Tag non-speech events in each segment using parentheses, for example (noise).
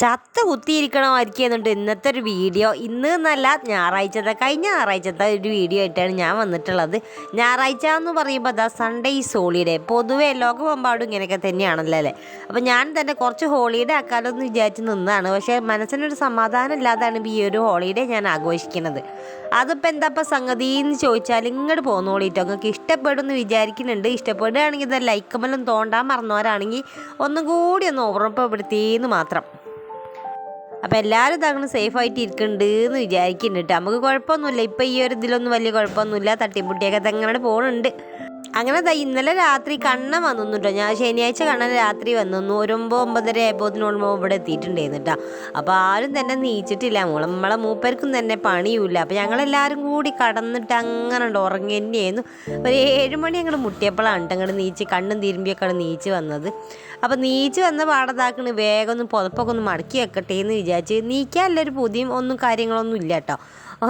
ചത്ത കുത്തിയിരിക്കണമായിരിക്കും എന്നിട്ട് ഇന്നത്തെ ഒരു വീഡിയോ. ഇന്ന് എന്നല്ല ഞായറാഴ്ചത്തെ കഴിഞ്ഞ ഞായറാഴ്ചത്തെ ഒരു വീഡിയോ ആയിട്ടാണ് ഞാൻ വന്നിട്ടുള്ളത്. ഞായറാഴ്ച എന്ന് പറയുമ്പോൾ അതാ സൺഡേ ഈസ് ഹോളിഡേ പൊതുവേ ലോകമെമ്പാടും ഇങ്ങനെയൊക്കെ തന്നെയാണല്ലോ അല്ലേ? അപ്പോൾ ഞാൻ തന്നെ കുറച്ച് ഹോളിഡേ ആക്കാലോ എന്ന് വിചാരിച്ച് നിന്നതാണ് പക്ഷേ മനസ്സിനൊരു സമാധാനം ഇല്ലാതാണ് ഈ ഒരു ഹോളിഡേ ഞാൻ ആഘോഷിക്കുന്നത്. അതിപ്പോൾ എന്താ ഇപ്പം സംഗതി എന്ന് ചോദിച്ചാൽ ഇങ്ങോട്ട് പോന്നോളിട്ടോ നിങ്ങൾക്ക് ഇഷ്ടപ്പെടുമെന്ന് വിചാരിക്കുന്നുണ്ട്. ഇഷ്ടപ്പെടുകയാണെങ്കിൽ ഇത് ലൈക്കുമെല്ലാം തോണ്ടാൻ മറന്നവരാണെങ്കിൽ ഒന്നും കൂടി ഒന്ന് ഓർമ്മപ്പെടുത്തിയെന്ന് മാത്രം. അപ്പോൾ എല്ലാവരും ഇതങ്ങനെ സേഫ് ആയിട്ട് ഇരിക്കുന്നുണ്ട് എന്ന് വിചാരിക്കുന്നുണ്ട് നമുക്ക് കുഴപ്പമൊന്നുമില്ല. ഇപ്പം ഈ ഒരു ഇതിലൊന്നും വലിയ കുഴപ്പമൊന്നുമില്ല. തട്ടിമുട്ടിയൊക്കെ തങ്ങളുടെ പോകുന്നുണ്ട് അങ്ങനെ ഇന്നലെ രാത്രി കണ്ണൻ വന്നു കേട്ടോ ഞാൻ ശനിയാഴ്ച കണ്ണൻ രാത്രി വന്നു ഒരു ഒമ്പത് ഒമ്പതര ആയപ്പോത്തിനോടുമ്പോൾ ഇവിടെ എത്തിയിട്ടുണ്ടായിരുന്നു കേട്ടോ അപ്പോൾ ആരും തന്നെ നീച്ചിട്ടില്ല. മോളെ നമ്മളെ മൂപ്പർക്കും തന്നെ പണിയുമില്ല. അപ്പോൾ ഞങ്ങളെല്ലാവരും കൂടി കടന്നിട്ട് അങ്ങനെ ഉണ്ട് ഉറങ്ങി തന്നെയായിരുന്നു. ഒരു ഏഴ് മണി അങ്ങോട്ട് മുട്ടിയപ്പോഴാണ് കേട്ടോ അങ്ങോട്ട് നീച്ച് കണ്ണും തിരുമ്പിയൊക്കെ നീച്ച് വന്നത്. അപ്പോൾ നീച്ച് വന്ന പാടതാക്കണ് വേഗം ഒന്ന് പുതപ്പൊക്കെ ഒന്ന് മടക്കി വെക്കട്ടെ എന്ന് വിചാരിച്ച് നീക്കാനല്ലൊരു പുതിയും ഒന്നും കാര്യങ്ങളൊന്നും ഇല്ല കേട്ടോ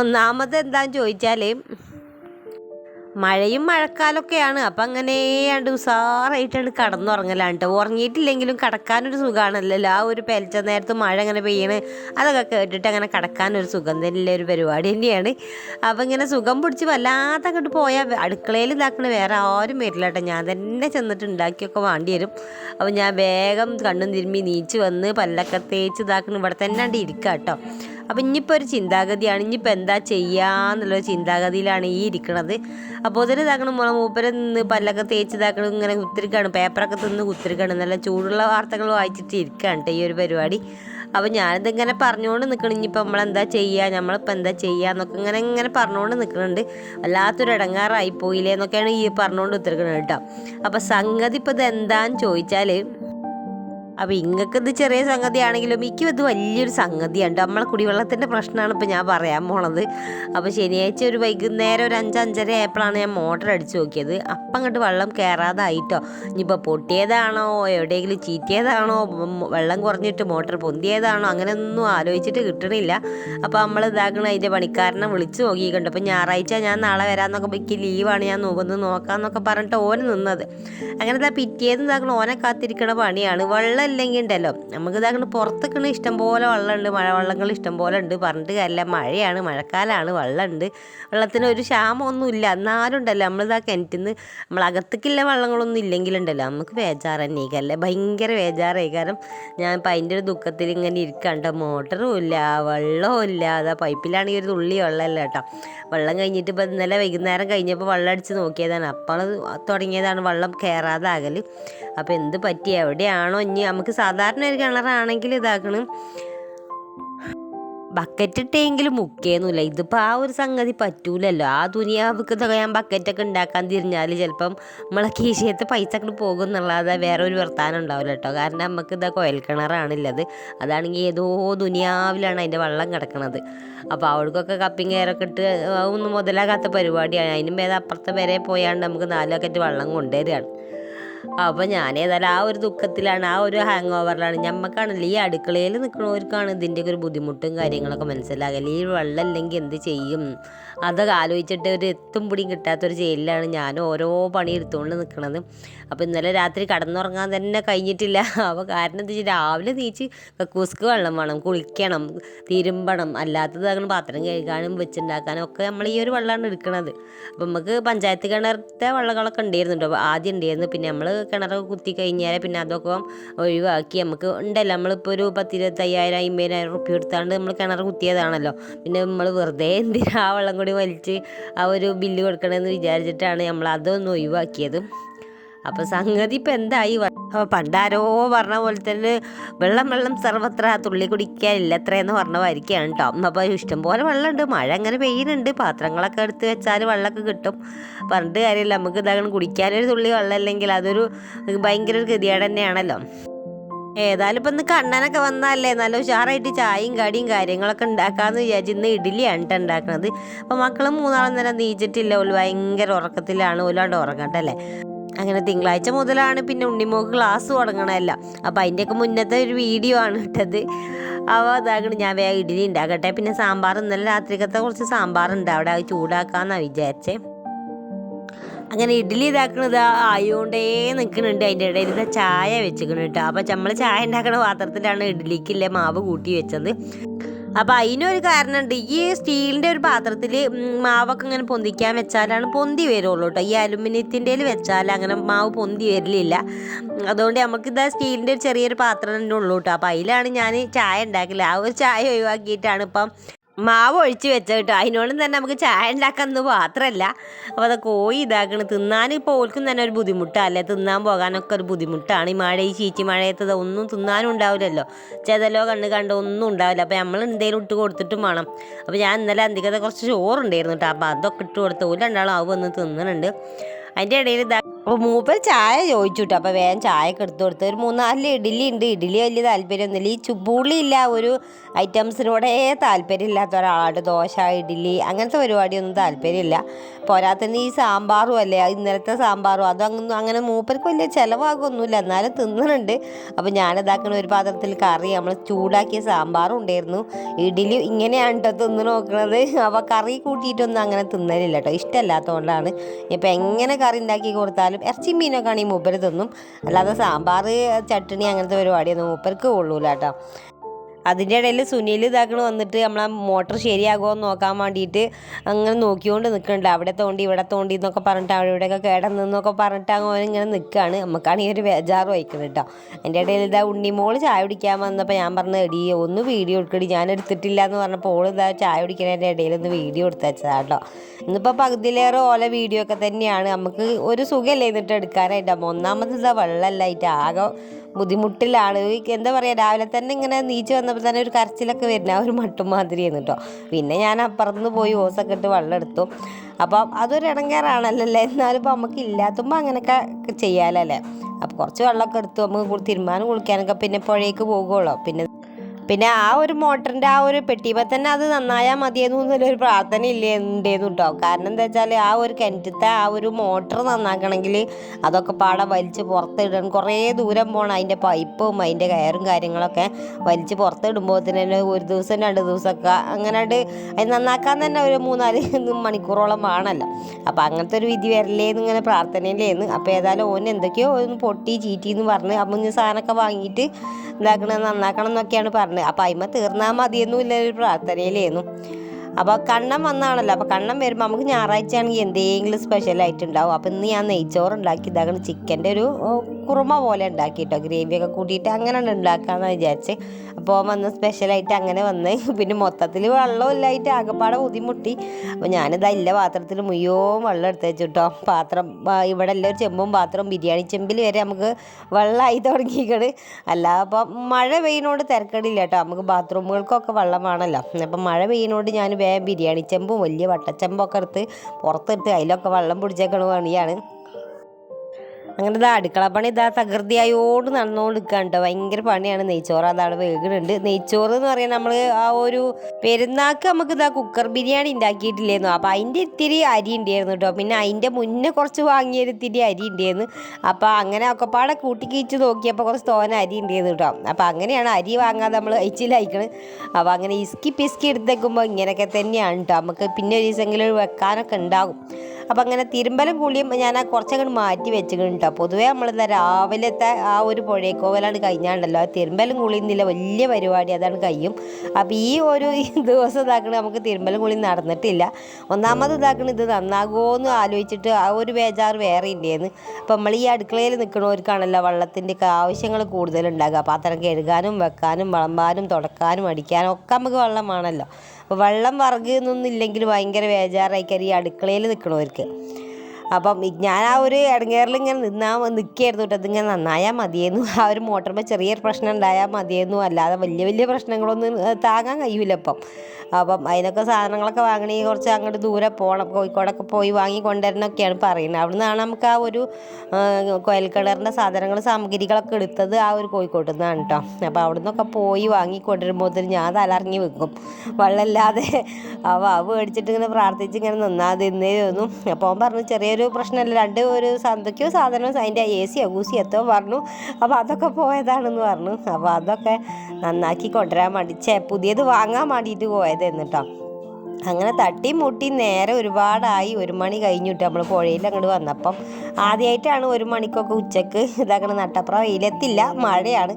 ഒന്നാമത് എന്താണെന്ന് ചോദിച്ചാൽ മഴയും മഴക്കാലൊക്കെയാണ്. അപ്പം അങ്ങനെ രണ്ട് ഉസാറായിട്ടാണ് കടന്നുറങ്ങലാണ് ഉറങ്ങിയിട്ടില്ലെങ്കിലും കിടക്കാനൊരു സുഖമാണല്ലോ ആ ഒരു പെലച്ച നേരത്ത് മഴ അങ്ങനെ പെയ്യണ്. അതൊക്കെ കേട്ടിട്ട് അങ്ങനെ കിടക്കാനൊരു സുഖം തന്നെ ഒരു പരിപാടി തന്നെയാണ്. അപ്പം ഇങ്ങനെ സുഖം പിടിച്ച് വല്ലാതെ അങ്ങോട്ട് പോയാൽ അടുക്കളയിൽ ഇതാക്കണ വേറെ ആരും വരില്ല കേട്ടോ. ഞാൻ തന്നെ ചെന്നിട്ട് ഉണ്ടാക്കിയൊക്കെ വേണ്ടി വരും. അപ്പം ഞാൻ വേഗം കണ്ണും തിരുമ്പി നീച്ച് വന്ന് പല്ലൊക്കെ തേച്ച് ഇതാക്കണം. ഇവിടെ തന്നെ ആണ്ട് ഇരിക്കാം കേട്ടോ. അപ്പം ഇനിയിപ്പോൾ ഒരു ചിന്താഗതിയാണ് ഇനിയിപ്പോൾ എന്താ ചെയ്യാന്നുള്ള ചിന്താഗതിയിലാണ് ഈ ഇരിക്കണത്. അപ്പോൾ ഇതിൽ ഇതാക്കണം മുള മൂപ്പരെ നിന്ന് പല്ലൊക്കെ തേച്ച് ഇതാക്കണം ഇങ്ങനെ കുത്തിരിക്കാണ് പേപ്പറൊക്കെ തിന്ന് കുത്തിരിക്കാണ് നല്ല ചൂടുള്ള വാർത്തകൾ വായിച്ചിട്ട് ഇരിക്കുകയാണ് ഈ ഒരു പരിപാടി. അപ്പോൾ ഞാനിതിങ്ങനെ പറഞ്ഞുകൊണ്ട് നിൽക്കണം ഇനിയിപ്പോൾ നമ്മളെന്താ ചെയ്യുക നമ്മളിപ്പോൾ എന്താ ചെയ്യുക എന്നൊക്കെ ഇങ്ങനെ ഇങ്ങനെ പറഞ്ഞുകൊണ്ട് നിൽക്കുന്നുണ്ട് വല്ലാത്തൊരു ഇടങ്ങാറായി പോയില്ലേ എന്നൊക്കെയാണ് ഈ പറഞ്ഞുകൊണ്ട് ഉത്തരക്കുന്നത് കേട്ടോ അപ്പോൾ സംഗതി ഇപ്പോൾ ഇത് എന്താന്ന് ചോദിച്ചാൽ അപ്പോൾ ഇത് ചെറിയ സംഗതിയാണെങ്കിലും മിക്കും ഇത് വലിയൊരു സംഗതിയാണ് നമ്മളെ കുടിവെള്ളത്തിന്റെ പ്രശ്നമാണ് ഇപ്പോൾ ഞാൻ പറയാൻ പോണത്. അപ്പോൾ ശനിയാഴ്ച ഒരു വൈകുന്നേരം ഒരു അഞ്ചഞ്ചര ആയപ്പോഴാണ് ഞാൻ മോട്ടർ അടിച്ചു നോക്കിയത്. അപ്പം അങ്ങോട്ട് വെള്ളം കയറാതായിട്ടോ ഇനിയിപ്പോൾ പൊട്ടിയതാണോ എവിടെയെങ്കിലും ചീറ്റിയതാണോ വെള്ളം കുറഞ്ഞിട്ട് മോട്ടർ പൊന്തിയതാണോ അങ്ങനെയൊന്നും ആലോചിച്ചിട്ട് കിട്ടണില്ല. അപ്പോൾ നമ്മൾ ഇതാക്കണം അതിന്റെ പണിക്കാരനെ വിളിച്ചു നോക്കിയിട്ടുണ്ട്. അപ്പോൾ ഞായറാഴ്ച ഞാൻ നാളെ വരാമെന്നൊക്കെ എനിക്ക് ലീവാണ്. ഞാൻ നോക്കുന്നത് നോക്കാമെന്നൊക്കെ പറഞ്ഞിട്ട് ഓന് നിന്നത്. അങ്ങനെ പിറ്റേന്ന് ഇതാക്കണം ഓനെ കാത്തിരിക്കണ പണിയാണ്. വെള്ളം ഇല്ലെങ്കിൽ ഉണ്ടല്ലോ നമുക്ക് ഇതാക്കണ പുറത്തേക്കണ ഇഷ്ടം പോലെ വെള്ളമുണ്ട് മഴവെള്ളങ്ങൾ ഇഷ്ടം പോലെ ഉണ്ട് പറഞ്ഞിട്ട് കാര്യമില്ല മഴയാണ് മഴക്കാലമാണ് വെള്ളമുണ്ട് വെള്ളത്തിന് ഒരു ക്ഷാമമൊന്നുമില്ല എന്നാലും ഉണ്ടല്ലോ നമ്മളിതാ കിണറ്റിൽ നിന്ന് നമ്മൾ അകത്തേക്കുള്ള വെള്ളങ്ങളൊന്നും ഇല്ലെങ്കിലുണ്ടല്ലോ നമുക്ക് ബേജാറ് തന്നെയൊക്കെ ഭയങ്കര ബേജാറായി. കാരണം ഞാൻ ഇപ്പം അതിന്റെ ഒരു ദുഃഖത്തിൽ ഇങ്ങനെ ഇരിക്കണ്ട? മോട്ടറും ഇല്ല വെള്ളവും ഇല്ല അതാ പൈപ്പിലാണെങ്കിൽ ഒരു തുള്ളി വെള്ളമല്ല കേട്ടോ. വെള്ളം കഴിഞ്ഞിട്ട് ഇപ്പം ഇന്നലെ വൈകുന്നേരം കഴിഞ്ഞപ്പോൾ വെള്ളം അടിച്ച് നോക്കിയതാണ്. അപ്പോൾ തുടങ്ങിയതാണ് വെള്ളം കയറാതാകൽ അപ്പോൾ എന്ത് പറ്റി? എവിടെയാണോ ഇനി നമുക്ക് സാധാരണ ഒരു കിണറാണെങ്കിൽ ഇതാക്കണം ബക്കറ്റ് ഇട്ടെങ്കിലും മുക്കേന്നുമില്ല ഇതിപ്പോൾ ആ ഒരു സംഗതി പറ്റൂലല്ലോ. ആ ദുനിയാവുക്ക് ഞാൻ ബക്കറ്റൊക്കെ ഉണ്ടാക്കാൻ തിരിഞ്ഞാൽ ചിലപ്പം നമ്മളെ കീശയത്ത് പൈസ അങ്ങോട്ട് പോകും എന്നുള്ളതാ വേറെ ഒരു വർത്താനം ഉണ്ടാവില്ല കേട്ടോ കാരണം നമുക്ക് ഇതാ കൊയൽ കിണറാണുള്ളത് അതാണെങ്കിൽ ഏതോ ദുനിയാവിലാണ് അതിന്റെ വെള്ളം കിടക്കണത്. അപ്പോൾ അവിടേക്കൊക്കെ കപ്പിങ് കയറൊക്കെ ഇട്ട് ഒന്നും മുതലാകാത്ത പരിപാടിയാണ്. അതിനും ഭേദം അപ്പുറത്തെ വരെ പോയാണ്ട് നമുക്ക് നാല് ബക്കറ്റ് വെള്ളം കൊണ്ടുവരികയാണ് അപ്പോൾ ഞാൻ ഏതായാലും ആ ഒരു ദുഃഖത്തിലാണ് ആ ഒരു ഹാങ് ഓവറിലാണ് ഞമ്മക്കാണല്ലോ ഈ അടുക്കളയിൽ നിൽക്കുന്നവർക്കാണ് ഇതിന്റെയൊക്കെ ഒരു ബുദ്ധിമുട്ടും കാര്യങ്ങളൊക്കെ മനസ്സിലാകൽ. ഈ വെള്ളം ഇല്ലെങ്കിൽ എന്ത് ചെയ്യും? അതൊക്കെ ആലോചിച്ചിട്ട് ഒരു എത്തും പിടിയും കിട്ടാത്തൊരു ജയിലിലാണ് ഞാൻ ഓരോ പണി എടുത്തുകൊണ്ട് നിൽക്കുന്നത് അപ്പോൾ ഇന്നലെ രാത്രി കടന്നുറങ്ങാൻ തന്നെ കഴിഞ്ഞിട്ടില്ല. അപ്പോൾ കാരണം എന്താ വെച്ചാൽ രാവിലെ നീച്ച് കക്കൂസ്ക്ക് വെള്ളം വേണം കുളിക്കണം തിരുമ്പണം. അല്ലാത്തത് അങ്ങനെ പാത്രം കഴുകാനും വെച്ചുണ്ടാക്കാനും ഒക്കെ നമ്മൾ ഈ ഒരു വെള്ളമാണ് എടുക്കുന്നത് അപ്പോൾ നമുക്ക് പഞ്ചായത്ത് കിണറത്തെ വെള്ളങ്ങളൊക്കെ ഉണ്ടായിരുന്നു കേട്ടോ ആദ്യം ഉണ്ടായിരുന്നു. പിന്നെ നമ്മൾ കിണറൊക്കെ കുത്തി കഴിഞ്ഞാൽ പിന്നെ അതൊക്കെ ഒഴിവാക്കി നമുക്ക് ഉണ്ടല്ലോ. നമ്മളിപ്പോൾ ഒരു പത്തിരുപത്തയ്യായിരം അമ്പതിനായിരം റുപ്യ എടുത്താണ്ട് നമ്മൾ കിണർ കുത്തിയതാണല്ലോ. പിന്നെ നമ്മൾ വെറുതെ എന്തിനാ ആ വെള്ളം കൂടി വലിച്ച് ആ ഒരു ബില്ല് കൊടുക്കണമെന്ന് വിചാരിച്ചിട്ടാണ് നമ്മൾ അതൊന്ന് ഒഴിവാക്കിയത്. അപ്പോൾ സംഗതി ഇപ്പം എന്തായി? അപ്പോൾ പണ്ടാരോ പറഞ്ഞ പോലെ തന്നെ വെള്ളം വെള്ളം സർവത്ര തുള്ളി കുടിക്കാനില്ല അത്രയെന്ന് പറഞ്ഞ വരികയാണ് കേട്ടോ അപ്പോൾ ഇഷ്ടംപോലെ വെള്ളമുണ്ട് മഴ അങ്ങനെ പെയ്യുന്നുണ്ട് പാത്രങ്ങളൊക്കെ എടുത്ത് വെച്ചാൽ വെള്ളമൊക്കെ കിട്ടും. പറഞ്ഞിട്ട് കാര്യമില്ല നമുക്ക് ഇതാകണം കുടിക്കാനൊരു തുള്ളി വെള്ളം അല്ലെങ്കിൽ അതൊരു ഭയങ്കര ഒരു ഗതികേട് തന്നെയാണല്ലോ. ഏതായാലും ഇപ്പം ഇന്ന് കണ്ണനൊക്കെ വന്നാലേ നല്ല ഉഷാറായിട്ട് ചായയും കടിയും കാര്യങ്ങളൊക്കെ ഉണ്ടാക്കാമെന്ന് വിചാരിച്ച് ഇന്ന് ഇഡ്ഡലിയാണ് കേട്ടോ ഉണ്ടാക്കുന്നത് അപ്പോൾ മക്കൾ മൂന്നാളും നേരം നീച്ചിട്ടില്ല. ഒരു ഭയങ്കര ഉറക്കത്തിലാണ്. ഒലാണ്ട് ഉറങ്ങട്ടല്ലേ അങ്ങനെ തിങ്കളാഴ്ച മുതലാണ് പിന്നെ ഉണ്ണിമോക്ക് ക്ലാസ് തുടങ്ങണമല്ല അപ്പോൾ അതിന്റെയൊക്കെ മുന്നത്തെ ഒരു വീഡിയോ ആണ് ഇട്ടത് അപ്പോൾ അതാകണം ഞാൻ വേഗം ഇഡ്ഡലി ഉണ്ടാക്കട്ടെ പിന്നെ സാമ്പാർ ഇന്നലെ രാത്രിക്കത്തെ കുറച്ച് സാമ്പാർ ഉണ്ട്. അവിടെ അത് ചൂടാക്കാമെന്നാണ് വിചാരിച്ചേ. അങ്ങനെ ഇഡ്ഡലി ഇതാക്കണത് ആയോണ്ടേ നിൽക്കുന്നുണ്ട് അതിന്റെ ഇടയിൽ ഇതാ ചായ വെച്ചിക്കണ് കേട്ടോ. അപ്പം നമ്മൾ ചായ ഉണ്ടാക്കുന്ന പാത്രത്തിലാണ് ഇഡ്ഡലിക്കില്ലേ മാവ് കൂട്ടി വെച്ചത്. അപ്പം അതിനൊരു കാരണമുണ്ട് ഈ സ്റ്റീലിന്റെ ഒരു പാത്രത്തിൽ മാവൊക്കെ ഇങ്ങനെ പൊന്തിക്കാൻ വെച്ചാലാണ് പൊന്തി വരുള്ളൂ കേട്ടോ ഈ അലുമിനിയത്തിന്റെ വെച്ചാൽ അങ്ങനെ മാവ് പൊന്തി വരലില്ല. അതുകൊണ്ട് നമുക്ക് ഇതാ സ്റ്റീലിന്റെ ഒരു ചെറിയൊരു പാത്രം തന്നെ ഉള്ളൂ കേട്ടോ അപ്പം അതിലാണ് ഞാൻ ചായ ഉണ്ടാക്കില്ല ആ ഒരു ചായ ഒഴിവാക്കിയിട്ടാണ് ഇപ്പം മാവ് ഒഴിച്ച് വെച്ച കേട്ടോ. അതിനോടും തന്നെ നമുക്ക് ചായ ഉണ്ടാക്കാനൊന്നും മാത്രമല്ല അപ്പോൾ അത് കോഴി ഇതാക്കണ്. തിന്നാൻ ഇപ്പോൾ ഓൽക്കും തന്നെ ഒരു ബുദ്ധിമുട്ടല്ലേ? തിന്നാൻ പോകാനൊക്കെ ഒരു ബുദ്ധിമുട്ടാണ്. ഈ മഴ ഈ ചീച്ചി മഴയത്തത് ഒന്നും തിന്നാനും ഉണ്ടാവില്ലല്ലോ. ചെതലോ കണ്ണ് കണ്ടോ ഒന്നും ഉണ്ടാവില്ല. അപ്പോൾ നമ്മൾ എന്തെങ്കിലും ഇട്ട് കൊടുത്തിട്ടും വേണം. അപ്പോൾ ഞാൻ ഇന്നലെ അന്തിക്കത്തെ കുറച്ച് ചോറുണ്ടായിരുന്നു കേട്ടോ. അപ്പോൾ അതൊക്കെ ഇട്ട് കൊടുത്ത് ഒരു രണ്ടാളും ആവ് വന്ന് തിന്നുന്നുണ്ട് അതിന്റെ ഇടയിൽ അപ്പോൾ മൂപ്പർ ചായ ചോദിച്ചു കേട്ടോ അപ്പോൾ വേഗം ചായയൊക്കെ എടുത്തു കൊടുത്ത് ഒരു മൂന്നാൽ ഇഡ്ഡലി ഉണ്ട്. ഇഡ്ഡലി വലിയ താല്പര്യമൊന്നുമില്ല. ഈ ചുപ്പുള്ളിയില്ല ഒരു ഐറ്റംസിനോടേ താല്പര്യമില്ലാത്ത ഒരാട് ദോശ ഇഡ്ഡലി അങ്ങനത്തെ പരിപാടിയൊന്നും താല്പര്യമില്ല. പോരാത്തന്നെ ഈ സാമ്പാറും അല്ലേ? ഇന്നലത്തെ സാമ്പാറും. അതൊന്നും അങ്ങനെ മൂപ്പർക്ക് വലിയ ചിലവാകൊന്നുമില്ല. എന്നാലും തിന്നുന്നുണ്ട് അപ്പോൾ ഞാനിതാക്കണ ഒരു പാത്രത്തിൽ കറി നമ്മൾ ചൂടാക്കിയ സാമ്പാറും ഉണ്ടായിരുന്നു. ഇഡ്ഡലി ഇങ്ങനെയാണ് കേട്ടോ തിന്ന് നോക്കുന്നത് അപ്പോൾ കറി കൂട്ടിയിട്ടൊന്നും അങ്ങനെ തിന്നലില്ല കേട്ടോ ഇഷ്ടമല്ലാത്തതുകൊണ്ടാണ്. ഇപ്പം എങ്ങനെ കറി ഉണ്ടാക്കി കൊടുത്താലും ഇറച്ചി മീനൊക്കെ ആണെങ്കിൽ മൂപ്പര് തിന്നും. അല്ലാതെ സാമ്പാർ ചട്ടണി അങ്ങനത്തെ പരിപാടിയൊന്നും മൂപ്പർക്ക് കൊള്ളൂല കേട്ടോ. അതിന്റെ ഇടയിൽ സുനിൽ ഇതാക്കണ വന്നിട്ട് നമ്മളെ മോട്ടർ ശരിയാകുമോ എന്ന് നോക്കാൻ വേണ്ടിയിട്ട് അങ്ങനെ നോക്കിക്കൊണ്ട് നിൽക്കുന്നുണ്ട്. അവിടെ തോണ്ടി ഇവിടെ തോണ്ടി എന്നൊക്കെ പറഞ്ഞിട്ട് അവിടെ ഇവിടെയൊക്കെ കേടന്നെന്നൊക്കെ പറഞ്ഞിട്ട് അങ്ങനെ ഇങ്ങനെ നിൽക്കുകയാണ്. നമുക്കാണെങ്കിൽ ഒരു ബേജാറ് വഹിക്കുന്നത് കേട്ടോ. അതിന്റെ ഇടയിൽ ഇതാ ഉണ്ണിമോൾ ചായ കുടിക്കാൻ വന്നപ്പോൾ ഞാൻ പറഞ്ഞ എടി ഒന്ന് വീഡിയോ എടുക്കടി. ഞാൻ എടുത്തിട്ടില്ല എന്ന് പറഞ്ഞപ്പോൾ ഓൾ ഇതാ ചായ കുടിക്കുന്നതിന്റെ ഇടയിൽ ഒന്ന് വീഡിയോ എടുത്ത് വെച്ചതാണ് കേട്ടോ. ഇന്നിപ്പോൾ പകുതിയിലേറെ ഓല വീഡിയോ ഒക്കെ തന്നെയാണ്. നമുക്ക് ഒരു സുഖമല്ലേ എന്നിട്ട് എടുക്കാനായിട്ട്. ഒന്നാമത് ഇതാ വെള്ളമല്ലായിട്ട് ആകെ ബുദ്ധിമുട്ടിലാണ്. എന്താ പറയുക രാവിലെ തന്നെ ഇങ്ങനെ നീച്ച് വന്നപ്പോൾ തന്നെ ഒരു കരച്ചിലൊക്കെ വരുന്ന. ഒരു മട്ടും മാതിരിയാണ് കേട്ടോ പിന്നെ ഞാൻ അപ്പുറത്തുനിന്ന് പോയി ഓസൊക്കെ ഇട്ട് വെള്ളം എടുത്തു. അപ്പം അതൊരു ഇടങ്ങേറാണല്ലോ എന്നാലും ഇപ്പം നമുക്ക് ഇല്ലാത്തുമ്പോൾ അങ്ങനെയൊക്കെ ചെയ്യാലല്ലേ? അപ്പോൾ കുറച്ച് വെള്ളമൊക്കെ എടുത്തു. നമുക്ക് തീരുമാനം കുളിക്കാനൊക്കെ പിന്നെ പുഴയ്ക്ക് പോകുള്ളൂ പിന്നെ പിന്നെ ആ ഒരു മോട്ടറിന്റെ ആ ഒരു പെട്ടിമ തന്നെ അത് നന്നായാൽ മതിയെന്നു എന്നുള്ളൊരു പ്രാർത്ഥന ഇല്ലേ കേട്ടോ കാരണം എന്താ വെച്ചാൽ ആ ഒരു കിണറ്റത്തെ ആ ഒരു മോട്ടർ നന്നാക്കണമെങ്കിൽ അതൊക്കെ പാടെ വലിച്ച് പുറത്തിടണം കുറേ ദൂരം പോകണം അതിന്റെ പൈപ്പും അതിന്റെ കയറും കാര്യങ്ങളൊക്കെ വലിച്ച് പുറത്തിടുമ്പോൾ തന്നെ ഒരു ദിവസം രണ്ട് ദിവസമൊക്കെ അങ്ങനെ അത് നന്നാക്കാൻ തന്നെ ഒരു മൂന്നാൽ (laughs) മണിക്കൂറോളം വേണമല്ലോ. അപ്പോൾ അങ്ങനത്തെ ഒരു വിധി വരല്ലേന്ന് ഇങ്ങനെ പ്രാർത്ഥനയിലേന്ന് അപ്പോൾ ഏതായാലും ഓൻ എന്തൊക്കെയോ ഒന്ന് പൊട്ടി ചീറ്റി എന്ന് പറഞ്ഞ് അപ്പം സാധനമൊക്കെ വാങ്ങിയിട്ട് ഇതാക്കണം നന്നാക്കണം എന്നൊക്കെയാണ് പറഞ്ഞത്. അപ്പം അയിമ തീർന്നാൽ മതിയെന്നും ഇല്ല ഒരു പ്രാർത്ഥനയിലേന്നു. അപ്പോൾ കണ്ണം വന്നാണല്ലോ. അപ്പോൾ കണ്ണം വരുമ്പോൾ നമുക്ക് ഞായറാഴ്ച ആണെങ്കിൽ എന്തെങ്കിലും സ്പെഷ്യലായിട്ടുണ്ടാവും അപ്പോൾ ഇന്ന് ഞാൻ നെയ്ച്ചോറ് ഉണ്ടാക്കി ഇതാക്കണം ചിക്കന്റെ ഒരു കുറുമ പോലെ ഉണ്ടാക്കി കേട്ടോ ഗ്രേവിയൊക്കെ കൂട്ടിയിട്ട് അങ്ങനെ ഉണ്ടാക്കാമെന്ന് വിചാരിച്ച്. അപ്പോൾ വന്ന് സ്പെഷ്യലായിട്ട് അങ്ങനെ വന്ന് പിന്നെ മൊത്തത്തിൽ വെള്ളമില്ലായിട്ട് ആകെപ്പാടെ ബുദ്ധിമുട്ടി അപ്പോൾ ഞാനിതാ ഇല്ല പാത്രത്തിൽ മുയ്യോം വെള്ളം എടുത്ത് വെച്ചു കേട്ടോ പാത്രം ഇവിടെ എല്ലാം ഒരു ചെമ്പും പാത്രവും ബിരിയാണി ചെമ്പിൽ വരെ നമുക്ക് വെള്ളമായി തുടങ്ങിക്കണ്. അല്ല അപ്പോൾ മഴ പെയ്യുന്നോണ്ട് തിരക്കടില്ല കേട്ടോ. നമുക്ക് ബാത്റൂമുകൾക്കൊക്കെ വെള്ളം വേണമല്ലോ. അപ്പം മഴ പെയ്യുന്നോണ്ട് ഞാൻ വേഗം ബിരിയാണി ചെമ്പും വലിയ വട്ടച്ചെമ്പൊക്കെ എടുത്ത് പുറത്തിട്ട് അതിലൊക്കെ വെള്ളം പിടിച്ചേക്കണ പണിയാണ്. അങ്ങനെ ഇതാ അടുക്കള പണി ഇതാ തകൃതിയായോട് നടന്നുകൊണ്ട് നിൽക്കുകയാണ് കേട്ടോ ഭയങ്കര പണിയാണ്. നെയ്ച്ചോറ് അതാണ് വേഗുന്നുണ്ട് നെയ്ച്ചോറ് എന്ന് പറയാൻ നമ്മൾ ആ ഒരു പെരുന്നാക്ക് നമുക്ക് ഇതാ കുക്കർ ബിരിയാണി ഉണ്ടാക്കിയിട്ടില്ലായിരുന്നു അപ്പോൾ അതിന്റെ ഇത്തിരി അരി ഉണ്ടായിരുന്നു കേട്ടോ പിന്നെ അതിന്റെ മുന്നേ കുറച്ച് വാങ്ങിയൊരു ഇത്തിരി അരി ഉണ്ടായിരുന്നു അപ്പോൾ അങ്ങനെ ഒക്കെ പാടെ കൂട്ടിക്കിച്ച് നോക്കിയപ്പോൾ കുറച്ച് തോന അരി ഉണ്ടായിരുന്നു കേട്ടോ അപ്പോൾ അങ്ങനെയാണ് അരി വാങ്ങാതെ നമ്മൾ കഴിച്ചില്ലയക്കണ് അപ്പോൾ അങ്ങനെ ഇസ്കി പിസ്കി എടുത്തേക്കുമ്പോൾ ഇങ്ങനെയൊക്കെ തന്നെയാണ് കേട്ടോ നമുക്ക് പിന്നെ ഒരു ദിവസമെങ്കിലും വെക്കാനൊക്കെ ഉണ്ടാകും അപ്പം അങ്ങനെ തിരുമ്പലും കുളിയും ഞാൻ ആ കുറച്ചങ്ങോട്ട് മാറ്റി വെച്ചിട്ടുണ്ട് കേട്ടോ പൊതുവേ നമ്മളിന്ന് രാവിലത്തെ ആ ഒരു പുഴയക്കോവലാണ് കഴിഞ്ഞാണ്ടല്ലോ. തിരുമ്പലും കുളിയുന്നില്ല വലിയ പരിപാടി അതാണ് കഴിയും അപ്പോൾ ഈ ഒരു ദിവസം ഇതാക്കണ നമുക്ക് തിരുമ്പലും കുളിയും നടന്നിട്ടില്ല. ഒന്നാമത് ഇതാക്കണ ഇത് നന്നാകുമോ എന്ന് ആലോചിച്ചിട്ട് ആ ഒരു ബേജാറ് വേറെ ഇല്ലേന്ന്. അപ്പം നമ്മൾ ഈ അടുക്കളയിൽ നിൽക്കണവർക്കാണല്ലോ വെള്ളത്തിന്റെ ഒക്കെ ആവശ്യങ്ങൾ കൂടുതലുണ്ടാകുക പാത്രം കഴുകാനും വെക്കാനും വിളമ്പാനും തുടക്കാനും അടിക്കാനും ഒക്കെ നമുക്ക് വെള്ളം വേണമല്ലോ. അപ്പോൾ വെള്ളം വറക് എന്നൊന്നും ഇല്ലെങ്കിൽ ഭയങ്കര ബേജാറായിക്കാർ ഈ അടുക്കളയിൽ നിൽക്കണവർക്ക്. അപ്പം ഞാൻ ആ ഒരു ഇടങ്ങേറിൽ ഇങ്ങനെ നിന്നാ നിൽക്കുകയായിരുന്നു കേട്ടോ. അതിങ്ങനെ നന്നായാൽ മതിയെന്നു. ആ ഒരു മോട്ടറിൽ ചെറിയൊരു പ്രശ്നം ഉണ്ടായാൽ മതിയെന്നു. അല്ലാതെ വലിയ വലിയ പ്രശ്നങ്ങളൊന്നും താങ്ങാൻ കഴിയില്ല ഇപ്പം. അപ്പം അതിനൊക്കെ സാധനങ്ങളൊക്കെ വാങ്ങണമെങ്കിൽ കുറച്ച് അങ്ങോട്ട് ദൂരെ പോകണം കോഴിക്കോടൊക്കെ പോയി വാങ്ങി കൊണ്ടുവരണമൊക്കെയാണ് പറയുന്നത്. അവിടെ നിന്നാണ് നമുക്ക് ആ ഒരു കൊയൽക്കിണറിന്റെ സാധനങ്ങൾ സാമഗ്രികളൊക്കെ എടുത്തത് ആ ഒരു കോഴിക്കോട്ട് നിന്നാണ് കേട്ടോ. അപ്പോൾ അവിടെ നിന്നൊക്കെ പോയി വാങ്ങി കൊണ്ടുവരുമ്പോഴത്തേന് ഞാൻ തലറിഞ്ഞ് വെക്കും. വെള്ളമില്ലാതെ. അവ അവ മേടിച്ചിട്ട് ഇങ്ങനെ പ്രാർത്ഥിച്ച് ഇങ്ങനെ നിന്നാതിന്നേ തോന്നും അപ്പോൾ അവൻ പറഞ്ഞു ചെറിയൊരു പ്രശ്നമല്ല. രണ്ട് ഒരു എന്തൊക്കെയോ സാധനം അതിന്റെ എ സി അഗൂസി എത്തോ പറഞ്ഞു. അപ്പോൾ അതൊക്കെ പോയതാണെന്ന് പറഞ്ഞു. അപ്പോൾ അതൊക്കെ നന്നാക്കി കൊണ്ടുവരാൻ വേണ്ടി ചേ പുതിയത് വാങ്ങാൻ വേണ്ടിയിട്ട് പോയത് എന്നിട്ടോ അങ്ങനെ തട്ടി മുട്ടി നേരെ ഒരുപാടായി. ഒരു മണി കഴിഞ്ഞിട്ട് നമ്മൾ പുഴയിൽ അങ്ങോട്ട് വന്നപ്പം ആദ്യമായിട്ടാണ് ഒരു മണിക്കൊക്കെ ഉച്ചയ്ക്ക് ഇതങ്ങനെ നട്ടപ്ര വെയിലെത്തില്ല മഴയാണ്.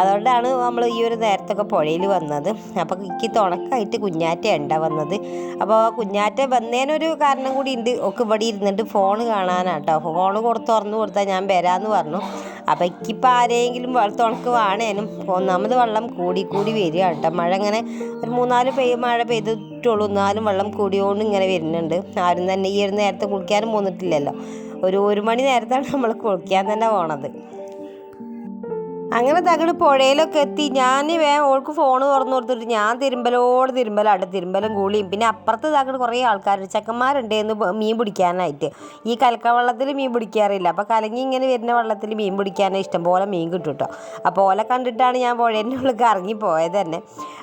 അതുകൊണ്ടാണ് നമ്മൾ ഈ ഒരു നേരത്തൊക്കെ പുഴയിൽ വന്നത്. അപ്പോൾ എനിക്ക് തുണക്കായിട്ട് കുഞ്ഞാറ്റ ഉണ്ട വന്നത്. അപ്പോൾ കുഞ്ഞാറ്റ വന്നതിനൊരു കാരണം കൂടി ഉണ്ട്. ഒക്കെ ഇവിടെ ഇരുന്നിട്ട് ഫോൺ കാണാനാട്ടോ. ഫോൺ കൊടുത്ത് തുറന്നു കൊടുത്താൽ ഞാൻ വരാമെന്ന് പറഞ്ഞു. അപ്പോൾ ഇക്കിപ്പം ആരെങ്കിലും തുണക്ക് വേണേനും ഒന്നാമത് വെള്ളം കൂടി കൂടി വരിക കേട്ടോ. മഴ ഇങ്ങനെ ഒരു മൂന്നാൽ പെയ്യ് മഴ പെയ്തിട്ടുള്ളൂ. എന്നാലും വെള്ളം കൂടിയോണ്ട് ഇങ്ങനെ വരുന്നുണ്ട്. ആരും തന്നെ ഈ ഒരു നേരത്തെ കുളിക്കാനും പോന്നിട്ടില്ലല്ലോ. ഒരു ഒരു മണി നേരത്താണ് നമ്മൾ കുളിക്കാൻ തന്നെ പോണത്. അങ്ങനെ തകട് പുഴയിലൊക്കെ എത്തി. ഞാൻ വേഗം ഓൾക്ക് ഫോൺ തുറന്നു കൊടുത്തിട്ട് ഞാൻ തിരുമ്പലോട് തിരുമ്പലാണ് തിരുമ്പലും കൂളിയും. പിന്നെ അപ്പുറത്ത് തകട് കുറേ ആൾക്കാർ ചെക്കന്മാരുണ്ട് എന്ന് മീൻ പിടിക്കാനായിട്ട്. ഈ കലക്ക വെള്ളത്തിൽ മീൻ പിടിക്കാറില്ല. അപ്പോൾ കലങ്ങി ഇങ്ങനെ വരുന്ന വെള്ളത്തിൽ മീൻ ഇഷ്ടം. പോലെ മീൻ കിട്ടും കേട്ടോ. അപ്പോൾ ഓലെ കണ്ടിട്ടാണ് ഞാൻ പുഴേന്റെ ഉള്ളിൽ ഇറങ്ങി തന്നെ.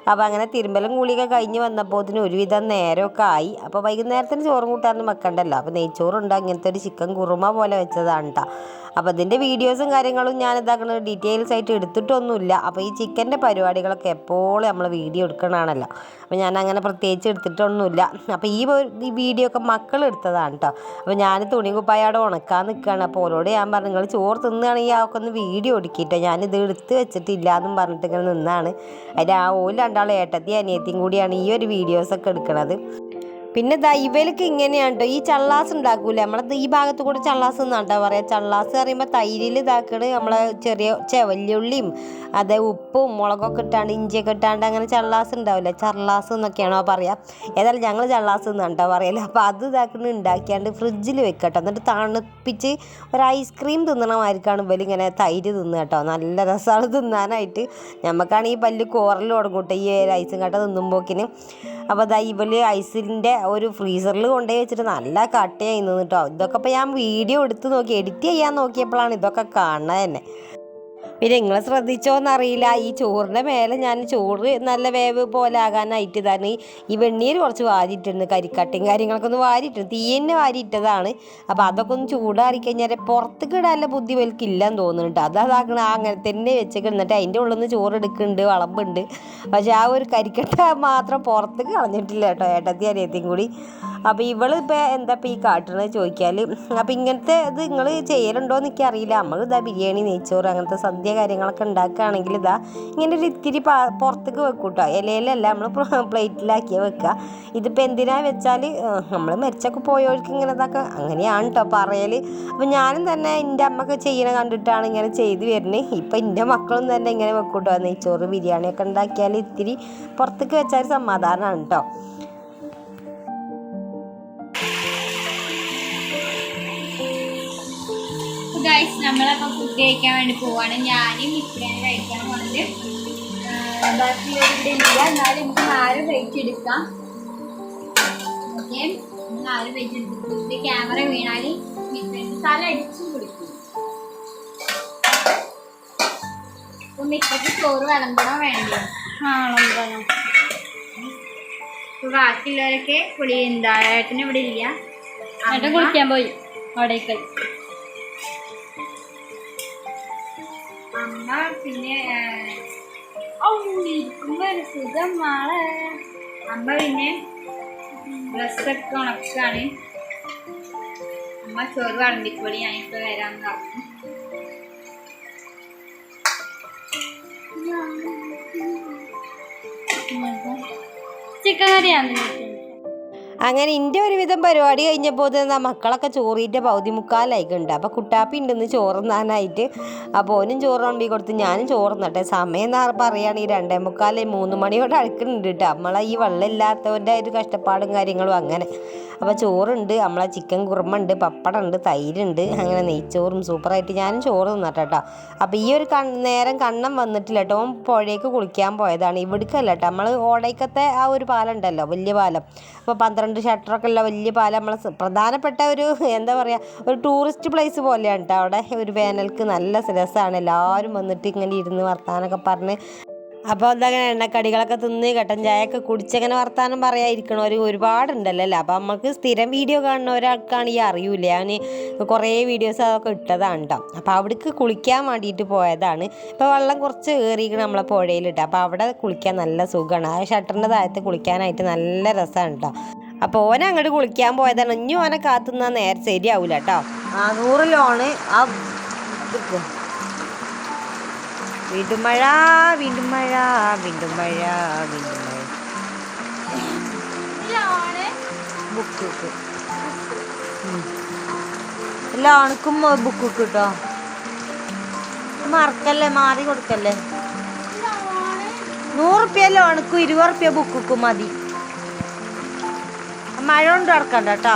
അപ്പോൾ അങ്ങനെ തിരുമ്പലും കൂളിയൊക്കെ കഴിഞ്ഞ് വന്നപ്പോൾ ഒരുവിധം നേരമൊക്കെ ആയി. അപ്പോൾ വൈകുന്നേരത്തിന് ചോറും കൂട്ടാനൊന്നും വെക്കണ്ടല്ലോ. അപ്പോൾ നെയ്ച്ചോറുണ്ട്. അങ്ങനത്തെ ഒരു ചിക്കൻ കുറുമ പോലെ വെച്ചതാണ് കേട്ടോ അപ്പോൾ ഇതിന്റെ വീഡിയോസും കാര്യങ്ങളും ഞാൻ ഇതാക്കുന്നത് ഡീറ്റെയിൽസ് ആയിട്ട് എടുത്തിട്ടൊന്നുമില്ല. അപ്പോൾ ഈ ചിക്കന്റെ പരിപാടികളൊക്കെ എപ്പോഴും നമ്മൾ വീഡിയോ എടുക്കണതാണല്ലോ അപ്പോൾ ഞാൻ അങ്ങനെ പ്രത്യേകിച്ച് എടുത്തിട്ടൊന്നുമില്ല. അപ്പോൾ ഈ ഈ വീഡിയോ ഒക്കെ മക്കൾ എടുത്തതാണ് കേട്ടോ അപ്പോൾ ഞാൻ തുണി കുപ്പായോടെ ഉണക്കാൻ നിൽക്കുകയാണ് അപ്പോൾ ഓരോട് ഞാൻ പറഞ്ഞു നിങ്ങൾ ചോറ് തിന്നുകയാണെങ്കിൽ ആ ഒക്കെ ഒന്ന് വീഡിയോ എടുക്കിട്ടോ. ഞാനിത് എടുത്ത് വെച്ചിട്ടില്ല എന്നും പറഞ്ഞിട്ട് ഇങ്ങനെ നിന്നാണ്. അതിൽ ആ ഓൽ രണ്ടാളും ഏട്ടത്തി അനിയത്തിയും കൂടിയാണ് ഈ ഒരു വീഡിയോസൊക്കെ എടുക്കണത്. പിന്നെ ദാ ഇവർക്ക് ഇങ്ങനെയാണ്ടോ ഈ ചള്ളാസ് ഉണ്ടാക്കൂലേ? നമ്മളെ ഈ ഭാഗത്ത് കൂടെ ചള്ളാസ് എന്നാണ്ടോ പറയാ? ചള്ളാസ് പറയുമ്പോൾ തൈരിൽ ഇതാക്കണ് നമ്മളെ ചെറിയ ചെവല്ലുള്ളിയും അതേ ഉപ്പും മുളകൊക്കെ ഇട്ടാണ്ട് ഇഞ്ചിയൊക്കെ ഇട്ടാണ്ട് അങ്ങനെ ചള്ളാസ് ഉണ്ടാവില്ലേ ചള്ളാസ് എന്നൊക്കെയാണോ പറയാ? ഏതായാലും ഞങ്ങൾ ചള്ളാസ് എന്നാണ്ടോ പറയൽ. അപ്പോൾ അത് ഇതാക്കണ ഉണ്ടാക്കിയാണ്ട് ഫ്രിഡ്ജിൽ വെക്കട്ടോ. എന്നിട്ട് തണുപ്പിച്ച് ഒരു ഐസ്ക്രീം തിന്നണ മാതിരിക്കാണ് ഇവർ ഇങ്ങനെ തൈര് തിന്നുക കേട്ടോ. നല്ല രസമാണ് തിന്നാനായിട്ട്. ഈ പല്ല് കോറൽ തുടങ്ങൂട്ടെ ഈ ഐസും കട്ട തിന്നുമ്പോക്കിന്. അപ്പോൾ ദാ ഇവൽ ഐസിന്റെ ഒരു ഫ്രീസറിൽ കൊണ്ടുപോയി വെച്ചിട്ട് നല്ല കട്ടയായി നിന്ന് കേട്ടോ ഇതൊക്കെ ഇപ്പോൾ ഞാൻ വീഡിയോ എടുത്ത് നോക്കി എഡിറ്റ് ചെയ്യാൻ നോക്കിയപ്പോഴാണ് ഇതൊക്കെ കാണുന്നത് തന്നെ. പിന്നെ നിങ്ങൾ ശ്രദ്ധിച്ചോന്നറിയില്ല. ഈ ചോറിന്റെ മേലെ ഞാൻ ചോറ് നല്ല വേവ് പോലെ ആകാനായിട്ട് തന്നെ ഈ വെണ്ണീര് കുറച്ച് വാരിയിട്ടുണ്ട് കരിക്കട്ടയും കാര്യങ്ങളൊക്കെ ഒന്ന് വാരിയിട്ടുണ്ട് തീ തന്നെ വാരിയിട്ടതാണ്. അപ്പോൾ അതൊക്കെ ഒന്ന് ചൂടാറി കഴിഞ്ഞാൽ പുറത്തേക്ക് ഇടാനുള്ള ബുദ്ധി വലിക്കില്ലെന്ന് തോന്നുന്നുണ്ട്. അത് അതാക്കണം അങ്ങനെ തന്നെ വെച്ച് എന്നിട്ട് അതിന്റെ ഉള്ളിൽ നിന്ന് ചോറ് എടുക്കുന്നുണ്ട് വളമ്പുണ്ട്. പക്ഷെ ആ ഒരു കരിക്കട്ട മാത്രം പുറത്തേക്ക് കളഞ്ഞിട്ടില്ല കേട്ടോ ഏട്ടത്തി അനിയത്തിയും കൂടി. അപ്പോൾ ഇവൾ ഇപ്പോൾ എന്താ ഇപ്പോൾ ഈ കാട്ടണത് ചോദിക്കാൽ അപ്പോൾ ഇങ്ങനത്തെ ഇത് നിങ്ങൾ ചെയ്യലുണ്ടോ എന്ന് എനിക്കറിയില്ല. നമ്മൾ ഇതാ ബിരിയാണി നെയ്ച്ചോറ് അങ്ങനത്തെ സദ്യ കാര്യങ്ങളൊക്കെ ഉണ്ടാക്കുകയാണെങ്കിൽ ഇതാ ഇങ്ങനെ ഒരു ഇത്തിരി പാ പുറത്തേക്ക് വെക്കും കേട്ടോ ഇലയിലല്ല നമ്മൾ പ്ലേറ്റിലാക്കിയാൽ വെക്കുക. ഇതിപ്പോൾ എന്തിനാ വെച്ചാൽ നമ്മൾ മരിച്ചൊക്കെ പോയവർക്ക് ഇങ്ങനെ ഇതൊക്കെ അങ്ങനെയാണ് കേട്ടോ പറയൽ അപ്പോൾ ഞാനും തന്നെ എന്റെ അമ്മയ്ക്ക് ചെയ്യണ കണ്ടിട്ടാണ് ഇങ്ങനെ ചെയ്ത് വരുന്നത് ഇപ്പം എന്റെ മക്കളും തന്നെ ഇങ്ങനെ വെക്കും കേട്ടോ നെയ്ച്ചോറ് ബിരിയാണിയൊക്കെ ഉണ്ടാക്കിയാൽ ഇത്തിരി പുറത്തേക്ക് വെച്ചാൽ സമാധാനമാണ് കേട്ടോ ഗൈസ് നമ്മളപ്പോൾ ഫുഡ് കഴിക്കാൻ വേണ്ടി പോവാണ്. ഞാനും ഇത്രയും കഴിക്കാൻ പോണത്. ബാക്കിയുള്ളവരുടെ ഇല്ല. എന്നാലും നമുക്ക് നാല് പ്ലേറ്റ് എടുക്കാം. ഓക്കെ. നാല് പ്ലേറ്റ് എടുത്തിട്ട് ക്യാമറ വീണാൽ തല അടിച്ചു കൊടുക്കും അപ്പൊ മിത്രക്ക് ചോറ് വിളമ്പണോ വേണ്ടോ? ആ ആണോ അപ്പൊ ബാക്കിയുള്ളവരൊക്കെ കുളി എന്താ ഏട്ടന് ഇവിടെ ഇല്ല. ഏട്ടൻ കുളിക്കാൻ പോയി. അവിടേക്ക്. ഒരു സുഖം മാളെ അമ്മ പിന്നെ ഡ്രസ്സൊക്കെ ഉണക്കാണ് അമ്മ ചോറ് വളമ്പിക്കോളി ഞാനിപ്പോ വരാന്ന് പറഞ്ഞു ചിക്കൻ കറിയാണ് അങ്ങനെ എന്റെ ഒരുവിധം പരിപാടി കഴിഞ്ഞപ്പോൾ തന്നെ മക്കളൊക്കെ ചോറിന്റെ പകുതി മുക്കാലായിക്കുണ്ട് അപ്പോൾ കുട്ടാപ്പി ഉണ്ടെന്ന് ചോറുന്നാനായിട്ട്. അപ്പോൾ ഓനും ചോറ് കൊണ്ടി കൊടുത്ത് ഞാനും ചോറുന്നട്ടെ. സമയം എന്ന് പറയുകയാണെങ്കിൽ രണ്ടേ മുക്കാലേ മൂന്ന് മണിയോടെ അടുക്കുന്നുണ്ട് കേട്ടോ നമ്മളെ ഈ വെള്ളം ഇല്ലാത്തവന്റെ ഒരു കഷ്ടപ്പാടും കാര്യങ്ങളും അങ്ങനെ. അപ്പോൾ ചോറുണ്ട് നമ്മളെ ചിക്കൻ കുറുമ ഉണ്ട് പപ്പടം ഉണ്ട് തൈരുണ്ട്. അങ്ങനെ നെയ്ച്ചോറും സൂപ്പറായിട്ട് ഞാനും ചോറ് തിന്നിട്ട്. കേട്ടോ അപ്പോൾ ഈ ഒരു കൺ നേരം കണ്ണം വന്നിട്ടില്ല കേട്ടോ ഓൻ പുഴയ്ക്ക് കുളിക്കാൻ പോയതാണ്. ഇവിടേക്കല്ല കേട്ടോ നമ്മൾ ഓടയ്ക്കത്തെ ആ ഒരു പാലം ഉണ്ടല്ലോ വലിയ പാലം. അപ്പോൾ പന്ത്രണ്ട് ഷട്ടറൊക്കെ ഉള്ള വലിയ പാലം നമ്മളെ പ്രധാനപ്പെട്ട ഒരു (laughs) എന്താ പറയുക ഒരു ടൂറിസ്റ്റ് പ്ലേസ് പോലെയാണ് കേട്ടോ അവിടെ ഒരു വേനൽക്ക് നല്ല രസമാണ് എല്ലാവരും വന്നിട്ട് ഇങ്ങനെ ഇരുന്ന് വർത്താനൊക്കെ പറഞ്ഞ് അപ്പോൾ എന്താ എണ്ണക്കടികളൊക്കെ തിന്ന് കട്ടൻ ചായയൊക്കെ കുടിച്ചങ്ങനെ വർത്താനം പറയാതിരിക്കണവർ ഒരുപാടുണ്ടല്ലോ അല്ലേ അപ്പോൾ നമുക്ക് സ്ഥിരം വീഡിയോ കാണുന്ന ഒരാൾക്കാണ് ഈ അറിയൂല ഞാൻ കുറേ വീഡിയോസ് അതൊക്കെ ഇട്ടതാണ് കേട്ടോ അപ്പോൾ അവിടേക്ക് കുളിക്കാൻ വേണ്ടിയിട്ട് പോയതാണ്. ഇപ്പോൾ വെള്ളം കുറച്ച് കയറിയിരിക്കണം നമ്മളെ പുഴയിലിട്ട്. അപ്പോൾ അവിടെ കുളിക്കാൻ നല്ല സുഖമാണ് ആ ഷട്ടറിന്റെ താഴത്ത് കുളിക്കാനായിട്ട് നല്ല രസമാണ് കേട്ടോ അപ്പോൾ ഓനെ അങ്ങോട്ട് കുളിക്കാൻ പോയതാണ്. ഇനി ഓനെ കാത്തുനിന്നാൽ നേരെ ശരിയാവില്ല കേട്ടോ ആ നൂറ് ലോണ്. ആ വീണ്ടും മഴ വീണ്ടും മഴ വീണ്ടും മഴ വീണ്ടും മഴ. ബുക്ക് ബുക്ക് ലോണക്കും ബുക്ക് ബുക്ക് കിട്ടോ മറക്കല്ലേ മാറി കൊടുക്കല്ലേ? നൂറുപ്യ ലോണക്കും ഇരുപത് റുപ്യ ബുക്കും മതി. മഴ കൊണ്ട് നടക്കണ്ട കേട്ടോ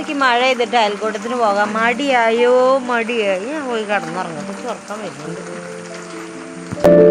നോക്കി മഴ ചെയ്തിട്ട് അയൽക്കൂട്ടത്തിന് പോകാം. മടിയായോ? മടിയായി? പോയി കടന്നിറങ്ങും ഉറക്കം വരുന്നുണ്ട്.